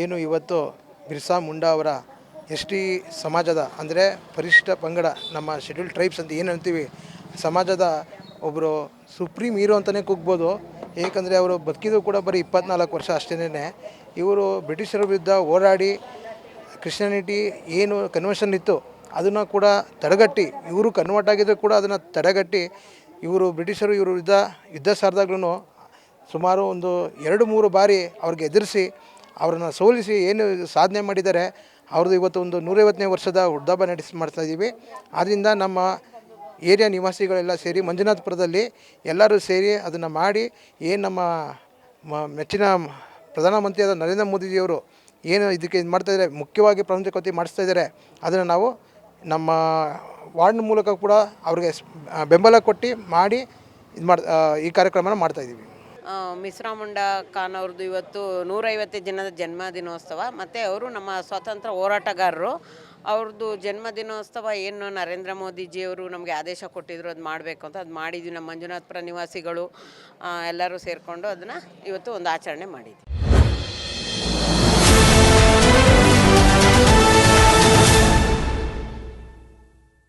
ಏನು ಇವತ್ತು ಬಿರ್ಸಾ ಮುಂಡಾ ಅವರ ಎಸ್ ಟಿ ಸಮಾಜದ, ಅಂದರೆ ಪರಿಶಿಷ್ಟ ಪಂಗಡ, ನಮ್ಮ ಶೆಡ್ಯೂಲ್ ಟ್ರೈಬ್ಸ್ ಅಂತ ಏನು ಅಂತೀವಿ, ಸಮಾಜದ ಒಬ್ಬರು ಸುಪ್ರೀಂ ಹೀರೋ ಅಂತಲೇ ಕೂಗ್ಬೋದು. ಏಕೆಂದರೆ ಅವರು ಬದುಕಿದ್ರು ಕೂಡ ಬರೀ ಇಪ್ಪತ್ನಾಲ್ಕು ವರ್ಷ ಅಷ್ಟೇನೆ ಇವರು ಬ್ರಿಟಿಷರ ವಿರುದ್ಧ ಹೋರಾಡಿ ಕ್ರಿಶ್ಚಿಯಾನಿಟಿ ಏನು ಕನ್ವರ್ಷನ್ ಇತ್ತು, ಅದನ್ನು ಕೂಡ ತಡೆಗಟ್ಟಿ, ಇವರು ಕನ್ವರ್ಟ್ ಆಗಿದ್ರು ಕೂಡ ಅದನ್ನು ತಡೆಗಟ್ಟಿ, ಇವರು ಬ್ರಿಟಿಷರು ಇವರು ವಿರುದ್ಧ ಯುದ್ಧ ಸಾರಿದಾಗ್ಲೂ ಸುಮಾರು ಒಂದು ಎರಡು ಮೂರು ಬಾರಿ ಅವ್ರಿಗೆ ಎದುರಿಸಿ ಅವ್ರನ್ನ ಸೋಲಿಸಿ ಏನು ಸಾಧನೆ ಮಾಡಿದ್ದಾರೆ, ಅವ್ರದ್ದು ಇವತ್ತು ಒಂದು ನೂರೈವತ್ತನೇ ವರ್ಷದ ಹುಡ್ದಬ್ಬ ನಡೆಸಿ ಮಾಡ್ತಾ ಇದ್ದೀವಿ. ಆದ್ದರಿಂದ ನಮ್ಮ ಏರಿಯಾ ನಿವಾಸಿಗಳೆಲ್ಲ ಸೇರಿ ಮಂಜುನಾಥಪುರದಲ್ಲಿ ಎಲ್ಲರೂ ಸೇರಿ ಅದನ್ನು ಮಾಡಿ ಏನು ನಮ್ಮ ಮ- ಮೆಚ್ಚಿನ ಪ್ರಧಾನಮಂತ್ರಿಯಾದ ನರೇಂದ್ರ ಮೋದಿಜಿಯವರು ಏನು ಇದಕ್ಕೆ ಇದು ಮಾಡ್ತಾ ಇದ್ದಾರೆ, ಮುಖ್ಯವಾಗಿ ಪ್ರಾಮುಖ್ಯತೆ ಮಾಡಿಸ್ತಾ ಇದ್ದಾರೆ, ಅದನ್ನು ನಾವು ನಮ್ಮ ವಾರ್ಡ್ ಮೂಲಕ ಕೂಡ ಅವ್ರಿಗೆ ಬೆಂಬಲ ಕೊಟ್ಟು ಮಾಡಿ ಇದು ಮಾಡಿ ಈ ಕಾರ್ಯಕ್ರಮನ ಮಾಡ್ತಾ ಮಿಸ್ರಾ ಮುಂಡಾ ಖಾನ್ ಅವ್ರದ್ದು ಇವತ್ತು ನೂರೈವತ್ತು ದಿನದ ಜನ್ಮ ದಿನೋತ್ಸವ ಮತ್ತು ಅವರು ನಮ್ಮ ಸ್ವಾತಂತ್ರ್ಯ ಹೋರಾಟಗಾರರು. ಅವ್ರದ್ದು ಜನ್ಮ ದಿನೋತ್ಸವ ಏನು ನರೇಂದ್ರ ಮೋದಿಜಿಯವರು ನಮಗೆ ಆದೇಶ ಕೊಟ್ಟಿದ್ರು, ಅದು ಮಾಡಬೇಕು ಅಂತ ಅದು ಮಾಡಿದ್ವಿ. ನಮ್ಮ ಮಂಜುನಾಥಪುರ ನಿವಾಸಿಗಳು ಎಲ್ಲರೂ ಸೇರಿಕೊಂಡು ಅದನ್ನು ಇವತ್ತು ಒಂದು ಆಚರಣೆ ಮಾಡಿದ್ವಿ.